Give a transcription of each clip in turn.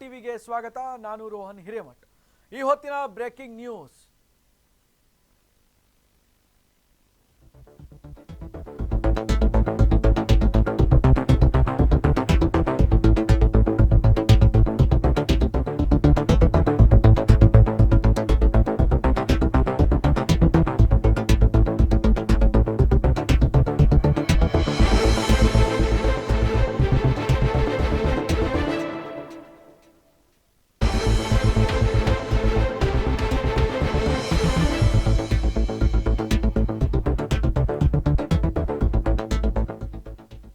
ಟಿವಿಗೆ ಸ್ವಾಗತ. ನಾನು ರೋಹನ್ ಹಿರೇಮಠ್. ಈ ಹೊತ್ತಿನ ಬ್ರೇಕಿಂಗ್ ನ್ಯೂಸ್.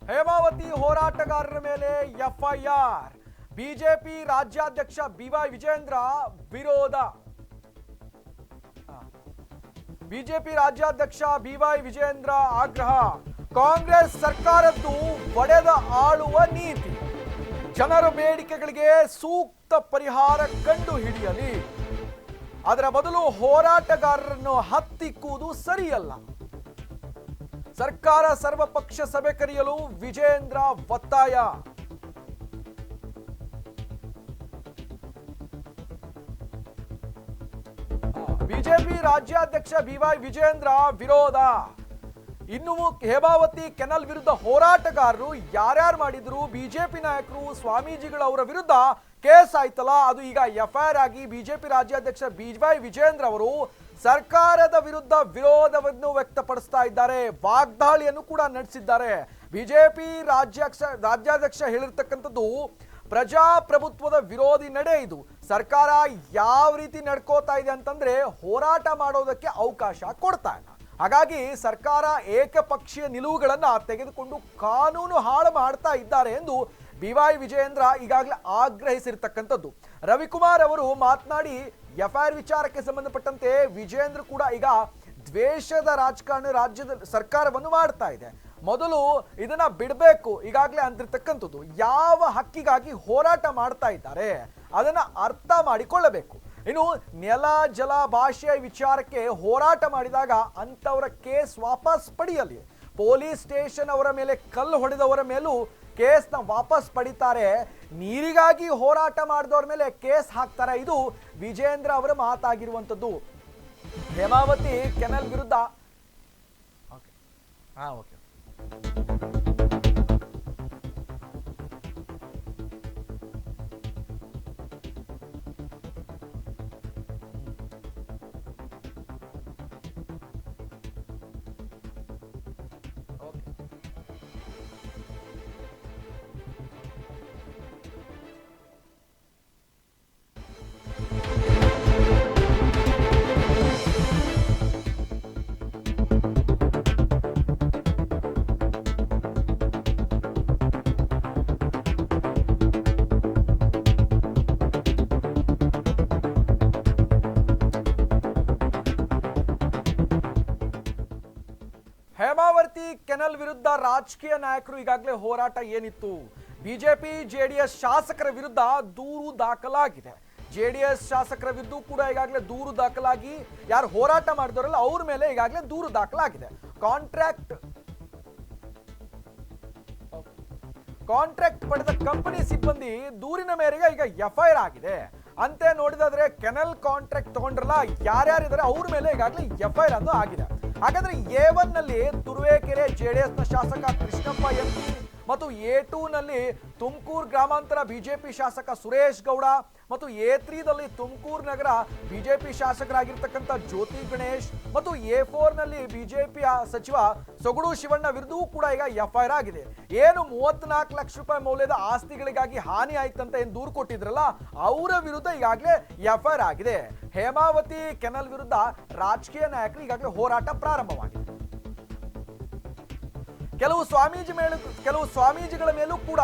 ಹೇಮಾವತಿ ಹೋರಾಟಗಾರರ ಮೇಲೆ ಎಫ್ಐಆರ್. ಬಿಜೆಪಿ ರಾಜ್ಯಾಧ್ಯಕ್ಷ ಬಿವೈ ವಿಜೇಂದ್ರ ವಿರೋಧ. ಬಿಜೆಪಿ ರಾಜ್ಯಾಧ್ಯಕ್ಷ ಬಿವೈ ವಿಜೇಂದ್ರ ಆಗ್ರಹ. ಕಾಂಗ್ರೆಸ್ ಸರ್ಕಾರದ್ದು ಒಡೆದ ಆಳುವ ನೀತಿ. ಜನರ ಬೇಡಿಕೆಗಳಿಗೆ ಸೂಕ್ತ ಪರಿಹಾರ ಕಂಡು ಹಿಡಿಯಲಿ ಅದರ ಬದಲು ಹೋರಾಟಗಾರರನ್ನು ಹತ್ತಿಕ್ಕುವುದು ಸರಿಯಲ್ಲ. ಸರ್ಕಾರ ಸರ್ವಪಕ್ಷ ಸಭೆ ಕರೆಯಲು ವಿಜೇಂದ್ರ ಒತ್ತಾಯ. ಬಿಜೆಪಿ ರಾಜ್ಯಾಧ್ಯಕ್ಷ ಬಿವೈ ವಿಜೇಂದ್ರ ವಿರೋಧ. ಇನ್ನು ಹೇಮಾವತಿ ಕೆನಲ್ ವಿರುದ್ಧ ಹೋರಾಟಗಾರರು ಯಾರ್ಯಾರು ಮಾಡಿದ್ರು? ಬಿಜೆಪಿ ನಾಯಕರು, ಸ್ವಾಮೀಜಿಗಳು ಅವರ ವಿರುದ್ಧ ಕೇಸ್ ಆಯ್ತಲ್ಲ? ಅದು ಈಗ ಎಫ್ಐಆರ್ ಆಗಿ ಬಿಜೆಪಿ ರಾಜ್ಯಾಧ್ಯಕ್ಷ ಬಿವೈ ವಿಜೇಂದ್ರ ಅವರು ಸರ್ಕಾರದ ವಿರುದ್ಧ ವಿರೋಧವನ್ನು ವ್ಯಕ್ತಪಡಿಸ್ತಾ ಇದ್ದಾರೆ. ವಾಗ್ದಾಳಿಯನ್ನು ಕೂಡ ನಡೆಸಿದ್ದಾರೆ. ಬಿಜೆಪಿ ರಾಜ್ಯಾಧ್ಯಕ್ಷ ರಾಜ್ಯಾಧ್ಯಕ್ಷ ಹೇಳಿರ್ತಕ್ಕಂಥದ್ದು ಪ್ರಜಾಪ್ರಭುತ್ವದ ವಿರೋಧಿ ನಡೆ ಇದು. ಸರ್ಕಾರ ಯಾವ ರೀತಿ ನಡ್ಕೋತಾ ಇದೆ ಅಂತಂದ್ರೆ ಹೋರಾಟ ಮಾಡೋದಕ್ಕೆ ಅವಕಾಶ ಕೊಡ್ತಾ ಇಲ್ಲ. ಹಾಗಾಗಿ ಸರ್ಕಾರ ಏಕಪಕ್ಷೀಯ ನಿಲುವುಗಳನ್ನು ತೆಗೆದುಕೊಂಡು ಕಾನೂನು ಹಾಳು ಮಾಡ್ತಾ ಇದ್ದಾರೆ ಎಂದು ಬಿವೈ ವಿಜಯೇಂದ್ರ ಈಗಾಗಲೇ ಆಗ್ರಹಿಸಿರ್ತಕ್ಕಂಥದ್ದು. ರವಿಕುಮಾರ್ ಅವರು ಮಾತನಾಡಿ ಎಫ್ಐಆರ್ ವಿಚಾರಕ್ಕೆ ಸಂಬಂಧಪಟ್ಟಂತೆ ವಿಜೇಂದ್ರ ಕೂಡ ಈಗ ದ್ವೇಷದ ರಾಜಕಾರಣ ರಾಜ್ಯದ ಸರ್ಕಾರವನ್ನು ಮಾಡ್ತಾ ಇದೆ. ಮೊದಲು ಇದನ್ನ ಬಿಡಬೇಕು, ಈಗಾಗಲೇ ಅಂತಿರ್ತಕ್ಕಂಥದ್ದು. ಯಾವ ಹಕ್ಕಿಗಾಗಿ ಹೋರಾಟ ಮಾಡ್ತಾ ಇದ್ದಾರೆ, ಅದನ್ನ ಅರ್ಥ ಮಾಡಿಕೊಳ್ಳಬೇಕು. ಇನ್ನು ನೆಲ, ಜಲ, ಭಾಷೆಯ ವಿಚಾರಕ್ಕೆ ಹೋರಾಟ ಮಾಡಿದಾಗ ಅಂತವರ ಕೇಸ್ ವಾಪಸ್ ಪಡೆಯಲಿ. ಪೊಲೀಸ್ ಸ್ಟೇಷನ್ ಅವರ ಮೇಲೆ ಕಲ್ಲು ಹೊಡೆದವರ ಮೇಲೂ ಕೇಸ್ನ ವಾಪಸ್ ಪಡಿತಾರೆ. ನೀರಿಗಾಗಿ ಹೋರಾಟ ಮಾಡಿದವ್ರ ಮೇಲೆ ಕೇಸ್ ಹಾಕ್ತಾರೆ. ಇದು ವಿಜೇಂದ್ರ ಅವರ ಮಾತಾಗಿರುವಂಥದ್ದು. ಹೇಮಾವತಿ ಕೆನಲ್ ವಿರುದ್ಧ. ಓಕೆ ಹಾ ಓಕೆ ಕೆನಲ್ ವಿರುದ್ಧ ರಾಜಕೀಯ ನಾಯಕರು ಈಗಾಗಲೇ ಹೋರಾಟ ಏನಿತ್ತು? ಬಿಜೆಪಿ, ಜೆಡಿಎಸ್ ಶಾಸಕರ ವಿರುದ್ಧ ದೂರು ದಾಖಲಾಗಿದೆ. ಜೆಡಿಎಸ್ ಶಾಸಕರ ವಿರುದ್ಧ ಕೂಡ ಈಗಾಗಲೇ ದೂರು ದಾಖಲಾಗಿ, ಯಾರು ಹೋರಾಟ ಮಾಡಿದವರಲ್ಲ ಅವ್ರ ಮೇಲೆ ಈಗಾಗಲೇ ದೂರು ದಾಖಲಾಗಿದೆ. ಕಾಂಟ್ರಾಕ್ಟ್ ಕಾಂಟ್ರಾಕ್ಟ್ ಪಡೆದ ಕಂಪನಿ ಸಿಬ್ಬಂದಿ ದೂರಿನ ಮೇರೆಗೆ ಈಗ ಎಫ್ಐಆರ್ ಆಗಿದೆ. ಅಂತೆ ನೋಡಿದಾದ್ರೆ ಕೆನಲ್ ಕಾಂಟ್ರಾಕ್ಟ್ ತಗೊಂಡ್ರಲ್ಲ ಯಾರ್ಯಾರಿದ್ದಾರೆ ಅವ್ರ ಮೇಲೆ ಈಗಾಗಲೇ ಎಫ್ಐಆರ್ ಅದು ಆಗಿದೆ. ಹಾಗಾದ್ರೆ ಎ ಒನ್ನಲ್ಲಿ ತುರುವೇಕೆರೆ ಜೆಡಿಎಸ್ನ ಶಾಸಕ ಕೃಷ್ಣಪ್ಪ ಎಂಪಿ ಮತ್ತು ಎ ಟೂನಲ್ಲಿ ತುಮಕೂರು ಗ್ರಾಮಾಂತರ ಬಿಜೆಪಿ ಶಾಸಕ ಸುರೇಶ್ ಗೌಡ ಮತ್ತು ಎ ತ್ರೀದಲ್ಲಿ ತುಮಕೂರು ನಗರ ಬಿಜೆಪಿ ಶಾಸಕರಾಗಿರ್ತಕ್ಕಂಥ ಜ್ಯೋತಿ ಗಣೇಶ್ ಮತ್ತು ಎ ಫೋರ್ನಲ್ಲಿ ಬಿಜೆಪಿಯ ಸಚಿವ ಸೊಗಡು ಶಿವಣ್ಣ ವಿರುದ್ಧವೂ ಕೂಡ ಈಗ ಎಫ್ಐಆರ್ ಆಗಿದೆ. ಏನು ಮೂವತ್ನಾಲ್ಕು ಲಕ್ಷ ರೂಪಾಯಿ ಮೌಲ್ಯದ ಆಸ್ತಿಗಳಿಗಾಗಿ ಹಾನಿ ಆಯ್ತಂತ ಏನು ದೂರು ಕೊಟ್ಟಿದ್ರಲ್ಲ, ಅವರ ವಿರುದ್ಧ ಈಗಾಗಲೇ ಎಫ್ಐಆರ್ ಆಗಿದೆ. ಹೇಮಾವತಿ ಕೆನಲ್ ವಿರುದ್ಧ ರಾಜಕೀಯ ನಾಯಕರು ಈಗಾಗಲೇ ಹೋರಾಟ ಪ್ರಾರಂಭವಾಗಿದೆ. ಕೆಲವು ಸ್ವಾಮೀಜಿ ಮೇಲೂ, ಕೆಲವು ಸ್ವಾಮೀಜಿಗಳ ಮೇಲೂ ಕೂಡ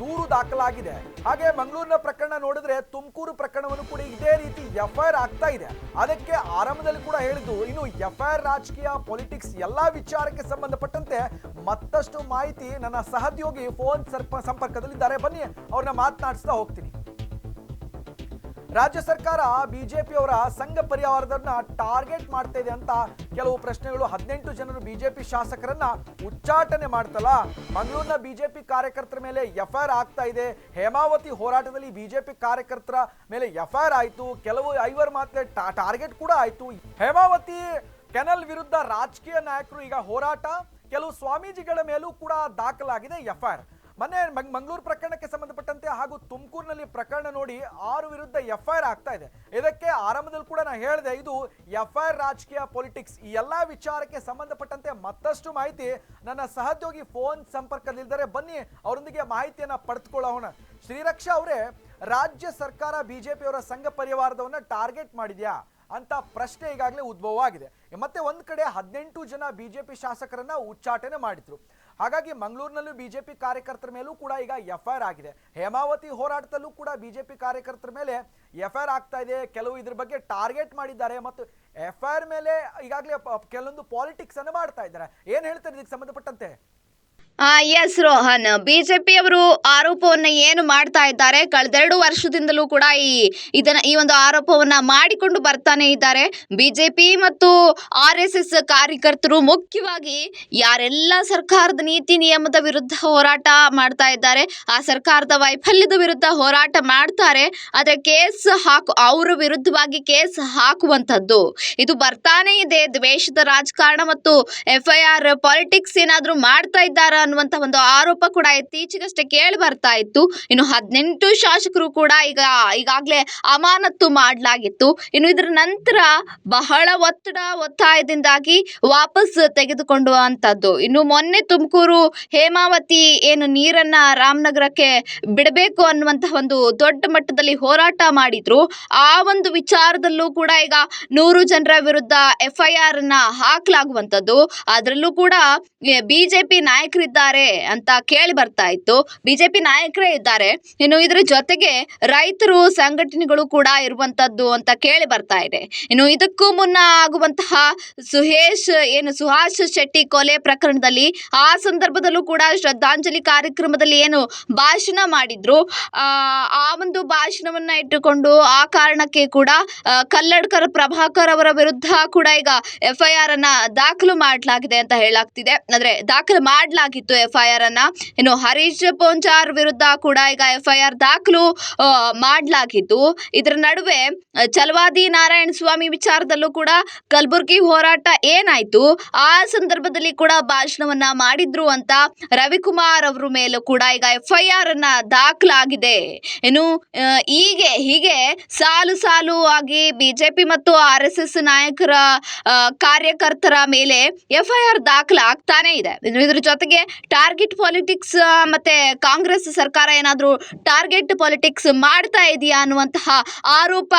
ದೂರು ದಾಖಲಾಗಿದೆ. ಹಾಗೆ ಮಂಗಳೂರಿನ ಪ್ರಕರಣ ನೋಡಿದ್ರೆ ತುಮಕೂರು ಪ್ರಕರಣವನ್ನು ಕೂಡ ಇದೇ ರೀತಿ ಎಫ್ಐಆರ್ ಆಗ್ತಾ ಇದೆ. ಅದಕ್ಕೆ ಆರಂಭದಲ್ಲಿ ಕೂಡ ಹೇಳಿದ್ದು, ಇನ್ನು ಎಫ್ಐಆರ್ ರಾಜಕೀಯ, ಪೊಲಿಟಿಕ್ಸ್ ಎಲ್ಲಾ ವಿಚಾರಕ್ಕೆ ಸಂಬಂಧಪಟ್ಟಂತೆ ಮತ್ತಷ್ಟು ಮಾಹಿತಿ ನನ್ನ ಸಹೋದ್ಯೋಗಿ ಫೋನ್ ಸಂಪರ್ಕದಲ್ಲಿದ್ದಾರೆ. ಬನ್ನಿ, ಅವ್ರನ್ನ ಮಾತನಾಡಿಸ್ತಾ ಹೋಗ್ತೀನಿ. ರಾಜ್ಯ ಸರ್ಕಾರ ಬಿಜೆಪಿಯವರ ಸಂಘ ಪರಿವಾರದನ್ನ ಟಾರ್ಗೆಟ್ ಮಾಡ್ತಾ ಇದೆ ಅಂತ ಕೆಲವು ಪ್ರಶ್ನೆಗಳು. ಹದಿನೆಂಟು ಜನರು ಬಿಜೆಪಿ ಶಾಸಕರನ್ನ ಉಚ್ಚಾಟನೆ ಮಾಡ್ತಲ್ಲ. ಮಂಗಳೂರಿನ ಬಿಜೆಪಿ ಕಾರ್ಯಕರ್ತರ ಮೇಲೆ ಎಫ್ಐಆರ್ ಆಗ್ತಾ ಇದೆ. ಹೇಮಾವತಿ ಹೋರಾಟದಲ್ಲಿ ಬಿಜೆಪಿ ಕಾರ್ಯಕರ್ತರ ಮೇಲೆ ಎಫ್ಐಆರ್ ಆಯ್ತು. ಕೆಲವು ಐವರು ಮಾತ್ರ ಟಾರ್ಗೆಟ್ ಕೂಡ ಆಯ್ತು. ಹೇಮಾವತಿ ಕೆನಲ್ ವಿರುದ್ಧ ರಾಜಕೀಯ ನಾಯಕರು ಈಗ ಹೋರಾಟ. ಕೆಲವು ಸ್ವಾಮೀಜಿಗಳ ಮೇಲೂ ಕೂಡ ದಾಖಲಾಗಿದೆ ಎಫ್ಐಆರ್. ಮೊನ್ನೆ ಮಂಗ್- ಮಂಗಳೂರು ಪ್ರಕರಣಕ್ಕೆ ಸಂಬಂಧಪಟ್ಟಂತೆ ಹಾಗೂ ತುಮಕೂರಿನಲ್ಲಿ ಪ್ರಕರಣ ನೋಡಿ ಆರು ವಿರುದ್ಧ ಎಫ್ಐಆರ್ ಆಗ್ತಾ ಇದೆ. ಇದಕ್ಕೆ ಆರಂಭದಲ್ಲಿ ಕೂಡ ನಾನು ಹೇಳಿದೆ, ಇದು ಎಫ್ಐಆರ್ ರಾಜಕೀಯ, ಪೊಲಿಟಿಕ್ಸ್ ಈ ಎಲ್ಲಾ ವಿಚಾರಕ್ಕೆ ಸಂಬಂಧಪಟ್ಟಂತೆ ಮತ್ತಷ್ಟು ಮಾಹಿತಿ ನನ್ನ ಸಹೋದ್ಯೋಗಿ ಫೋನ್ ಸಂಪರ್ಕದಲ್ಲಿದ್ದಾರೆ. ಬನ್ನಿ, ಅವರೊಂದಿಗೆ ಮಾಹಿತಿಯನ್ನ ಪಡೆದುಕೊಳ್ಳೋಣ. ಶ್ರೀರಕ್ಷಾ ಅವರೇ, ರಾಜ್ಯ ಸರ್ಕಾರ ಬಿಜೆಪಿಯವರ ಸಂಘ ಪರಿವಾರದವನ್ನ ಟಾರ್ಗೆಟ್ ಮಾಡಿದ್ಯಾ ಅಂತ ಪ್ರಶ್ನೆ ಈಗಾಗಲೇ ಉದ್ಭವ ಆಗಿದೆ ಮತ್ತೆ ಒಂದ್ ಕಡೆ ಹದಿನೆಂಟು ಜನ ಬಿಜೆಪಿ ಶಾಸಕರನ್ನ ಉಚ್ಚಾಟನೆ ಮಾಡಿದ್ರು. ಹಾಗಾಗಿ ಮಂಗಳೂರಿನಲ್ಲೂ ಬಿಜೆಪಿ ಕಾರ್ಯಕರ್ತರ ಮೇಲೂ ಕೂಡ ಈಗ ಎಫ್ಐಆರ್ ಆಗಿದೆ. ಹೇಮಾವತಿ ಹೋರಾಟದಲ್ಲೂ ಕೂಡ ಬಿಜೆಪಿ ಕಾರ್ಯಕರ್ತರ ಮೇಲೆ ಎಫ್ಐಆರ್ ಆಗ್ತಾ ಇದೆ. ಕೆಲವು ಇದ್ರ ಬಗ್ಗೆ ಟಾರ್ಗೆಟ್ ಮಾಡಿದ್ದಾರೆ ಮತ್ತು ಎಫ್ಐಆರ್ ಮೇಲೆ ಈಗಾಗಲೇ ಕೆಲವೊಂದು ಪಾಲಿಟಿಕ್ಸ್ ಅನ್ನು ಮಾಡ್ತಾ ಇದ್ದಾರೆ. ಏನು ಹೇಳ್ತಾರೆ ಇದಕ್ಕೆ ಸಂಬಂಧಪಟ್ಟಂತೆ? ಎಸ್ ರೋಹನ್ ಬಿಜೆಪಿ ಅವರು ಆರೋಪವನ್ನ ಏನು ಮಾಡ್ತಾ ಇದ್ದಾರೆ? ಕಳೆದೆರಡು ವರ್ಷದಿಂದಲೂ ಕೂಡ ಈ, ಇದನ್ನ, ಈ ಒಂದು ಆರೋಪವನ್ನ ಮಾಡಿಕೊಂಡು ಬರ್ತಾನೆ ಇದ್ದಾರೆ. ಬಿಜೆಪಿ ಮತ್ತು ಆರ್ ಎಸ್ ಎಸ್ ಕಾರ್ಯಕರ್ತರು ಮುಖ್ಯವಾಗಿ ಯಾರೆಲ್ಲ ಸರ್ಕಾರದ ನೀತಿ ನಿಯಮದ ವಿರುದ್ಧ ಹೋರಾಟ ಮಾಡ್ತಾ ಇದ್ದಾರೆ, ಆ ಸರ್ಕಾರದ ವೈಫಲ್ಯದ ವಿರುದ್ಧ ಹೋರಾಟ ಮಾಡ್ತಾರೆ, ಆದರೆ ಕೇಸ್ ಹಾಕು, ಅವರ ವಿರುದ್ಧವಾಗಿ ಕೇಸ್ ಹಾಕುವಂಥದ್ದು. ಇದು ಬರ್ತಾನೆ ಇದೆ. ದ್ವೇಷದ ರಾಜಕಾರಣ ಮತ್ತು ಎಫ್ ಐ ಆರ್ ಪಾಲಿಟಿಕ್ಸ್ ಏನಾದ್ರೂ ಮಾಡ್ತಾ ಇದ್ದಾರಾ ಅನ್ನುವಂತ ಒಂದು ಆರೋಪ ಕೂಡ ಇತ್ತೀಚೆಗಷ್ಟೇ ಕೇಳಿ ಬರ್ತಾ ಇತ್ತು. ಇನ್ನು ಹದಿನೆಂಟು ಶಾಸಕರು ಕೂಡ ಈಗ, ಈಗಾಗಲೇ ಅಮಾನತ್ತು ಮಾಡಲಾಗಿತ್ತು. ಇನ್ನು ಇದರ ನಂತರ ಬಹಳ ಒತ್ತಡ, ಒತ್ತಾಯದಿಂದಾಗಿ ವಾಪಸ್ ತೆಗೆದುಕೊಂಡುವಂಥದ್ದು ಇನ್ನು ಮೊನ್ನೆ ತುಮಕೂರು ಹೇಮಾವತಿ ಏನು ನೀರನ್ನ ರಾಮನಗರಕ್ಕೆ ಬಿಡಬೇಕು ಅನ್ನುವಂತಹ ಒಂದು ದೊಡ್ಡ ಮಟ್ಟದಲ್ಲಿ ಹೋರಾಟ ಮಾಡಿದ್ರು. ಆ ಒಂದು ವಿಚಾರದಲ್ಲೂ ಕೂಡ ಈಗ ನೂರು ಜನರ ವಿರುದ್ಧ ಎಫ್ ಐ ಆರ್ ಅನ್ನ ಹಾಕಲಾಗುವಂಥದ್ದು ಅದರಲ್ಲೂ ಕೂಡ ಬಿಜೆಪಿ ನಾಯಕರಿದ್ದಾರೆ ಅಂತ ಕೇಳಿ ಬರ್ತಾ ಇತ್ತು. ಬಿಜೆಪಿ ನಾಯಕರೇ ಇದ್ದಾರೆ. ಇನ್ನು ಇದರ ಜೊತೆಗೆ ರೈತರು, ಸಂಘಟನೆಗಳು ಕೂಡ ಇರುವಂತದ್ದು ಅಂತ ಕೇಳಿ ಬರ್ತಾ ಇದೆ. ಇನ್ನು ಇದಕ್ಕೂ ಮುನ್ನ ಆಗುವಂತಹ ಸುಹೇಶ್, ಏನು ಸುಹಾಸ್ ಶೆಟ್ಟಿ ಕೊಲೆ ಪ್ರಕರಣದಲ್ಲಿ ಆ ಸಂದರ್ಭದಲ್ಲೂ ಕೂಡ ಶ್ರದ್ಧಾಂಜಲಿ ಕಾರ್ಯಕ್ರಮದಲ್ಲಿ ಏನು ಭಾಷಣ ಮಾಡಿದ್ರು. ಆ ಒಂದು ಭಾಷಣವನ್ನ ಇಟ್ಟುಕೊಂಡು ಆ ಕಾರಣಕ್ಕೆ ಕೂಡ ಕಲ್ಲಡ್ಕರ್ ಪ್ರಭಾಕರ್ ಅವರ ವಿರುದ್ಧ ಕೂಡ ಈಗ ಎಫ್ ಐ ಆರ್ ಅನ್ನ ದಾಖಲು ಮಾಡಲಾಗಿದೆ ಅಂತ ಹೇಳಲಾಗ್ತಿದೆ. ಅಂದ್ರೆ ದಾಖಲು ಮಾಡಲಾಗಿತ್ತು ಎಫ್ ಐ ಆರ್ ಅನ್ನ. ಇನ್ನು ಹರೀಶ್ ಪೊಂಚಾರ್ ವಿರುದ್ಧ ಕೂಡ ಈಗ ಎಫ್ ಐ ಆರ್ ದಾಖಲು ಮಾಡಲಾಗಿದ್ದು ಇದರ ನಡುವೆ ಚಲವಾದಿ ನಾರಾಯಣ ಸ್ವಾಮಿ ವಿಚಾರದಲ್ಲೂ ಕೂಡ ಕಲಬುರಗಿ ಹೋರಾಟ ಏನಾಯ್ತು, ಆ ಸಂದರ್ಭದಲ್ಲಿ ಕೂಡ ಭಾಷಣವನ್ನ ಮಾಡಿದ್ರು ಅಂತ ರವಿಕುಮಾರ್ ಅವರ ಮೇಲೂ ಕೂಡ ಈಗ ಎಫ್ ಐ ಆರ್ ಅನ್ನ ದಾಖಲಾಗಿದೆ. ಇನ್ನು ಹೀಗೆ ಹೀಗೆ ಸಾಲು ಸಾಲು ಆಗಿ ಬಿಜೆಪಿ ಮತ್ತು ಆರ್ ಎಸ್ ಎಸ್ ನಾಯಕರ ಕಾರ್ಯಕರ್ತರ ಮೇಲೆ ಎಫ್ ಐ ಆರ್ ದಾಖಲಾಗ್ತಾನೆ ಇದೆ. ಇದ್ರ ಜೊತೆಗೆ ಟಾರ್ಗೆಟ್ ಪಾಲಿಟಿಕ್ಸ್ ಮತ್ತೆ ಕಾಂಗ್ರೆಸ್ ಸರ್ಕಾರ ಏನಾದರೂ ಟಾರ್ಗೆಟ್ ಪಾಲಿಟಿಕ್ಸ್ ಮಾಡ್ತಾ ಇದೆಯಾ ಅನ್ನುವಂತಹ ಆರೋಪ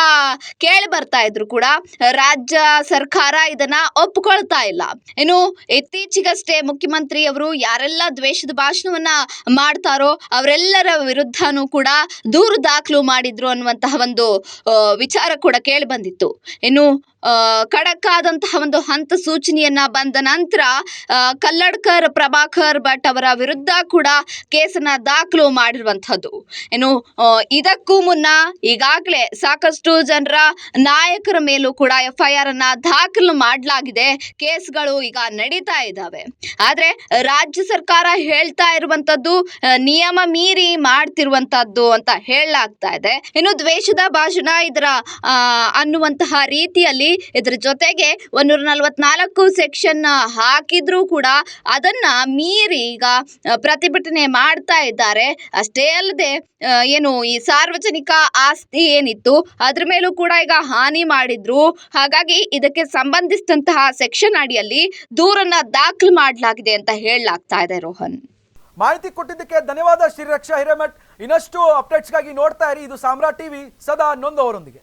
ಕೇಳಿ ಬರ್ತಾ ಇದ್ರು ಕೂಡ. ರಾಜ್ಯ ಸರ್ಕಾರ ಇದನ್ನ ಒಪ್ಕೊಳ್ತಾ ಇಲ್ಲ. ಇನ್ನು ಇತ್ತೀಚೆಗಷ್ಟೇ ಮುಖ್ಯಮಂತ್ರಿ ಅವರು ಯಾರೆಲ್ಲ ದ್ವೇಷದ ಭಾಷಣವನ್ನ ಮಾಡ್ತಾರೋ ಅವರೆಲ್ಲರ ವಿರುದ್ಧನೂ ಕೂಡ ದೂರು ದಾಖಲು ಮಾಡಿದ್ರು ಅನ್ನುವಂತಹ ಒಂದು ವಿಚಾರ ಕೂಡ ಕೇಳಿ ಬಂದಿತ್ತು. ಇನ್ನು ಖಡಕ್ ಆದಂತಹ ಒಂದು ಹಂತ ಸೂಚನೆಯನ್ನ ಬಂದ ನಂತರ ಕಲ್ಲಡ್ಕರ್, ಪ್ರಭಾಕರ್ ಭಟ್ ಅವರ ವಿರುದ್ಧ ಕೂಡ ಕೇಸನ್ನ ದಾಖಲು ಮಾಡಿರುವಂತಹದ್ದು ಏನು ಇದಕ್ಕೂ ಮುನ್ನ ಈಗಾಗಲೇ ಸಾಕಷ್ಟು ಜನರ ನಾಯಕರ ಮೇಲೂ ಕೂಡ ಎಫ್ ಐ ಆರ್ ಅನ್ನ ದಾಖಲು ಮಾಡಲಾಗಿದೆ. ಕೇಸ್ಗಳು ಈಗ ನಡೀತಾ ಇದ್ದಾವೆ ಆದರೆ ರಾಜ್ಯ ಸರ್ಕಾರ ಹೇಳ್ತಾ ಇರುವಂತದ್ದು ನಿಯಮ ಮೀರಿ ಮಾಡ್ತಿರುವಂತಹದ್ದು ಅಂತ ಹೇಳಲಾಗ್ತಾ ಇದೆ. ಇನ್ನು ದ್ವೇಷದ ಭಾಷಣ ಇದರ ಅನ್ನುವಂತಹ ರೀತಿಯಲ್ಲಿ ಇದರ ಜೊತೆಗೆ ಒಂದೂರ ನಲವತ್ನಾಲ್ಕು ಸೆಕ್ಷನ್ ಹಾಕಿದ್ರೂ ಕೂಡ ಅದನ್ನ ಮೀರಿ ಈಗ ಪ್ರತಿಭಟನೆ ಮಾಡ್ತಾ ಇದ್ದಾರೆ. ಅಷ್ಟೇ ಅಲ್ಲದೆ ಏನು ಈ ಸಾರ್ವಜನಿಕ ಆಸ್ತಿ ಏನಿತ್ತು, ಅದ್ರ ಮೇಲೂ ಕೂಡ ಈಗ ಹಾನಿ ಮಾಡಿದ್ರು. ಹಾಗಾಗಿ ಇದಕ್ಕೆ ಸಂಬಂಧಿಸಿದಂತಹ ಸೆಕ್ಷನ್ ಅಡಿಯಲ್ಲಿ ದೂರನ್ನ ದಾಖಲು ಮಾಡಲಾಗಿದೆ ಅಂತ ಹೇಳಲಾಗ್ತಾ ಇದೆ ರೋಹನ್. ಮಾಹಿತಿ ಕೊಟ್ಟಿದ್ದಕ್ಕೆ ಧನ್ಯವಾದ ಶ್ರೀರಕ್ಷಾ ಹಿರೇಮಠ್. ಇನ್ನಷ್ಟು ಅಪ್ಡೇಟ್ಸ್ಗಾಗಿ ನೋಡ್ತಾ ಇರಿ. ಇದು ಸಾಮ್ರಾಟ್ ಟಿವಿ, ಸದಾ ನೊಂದವರೊಂದಿಗೆ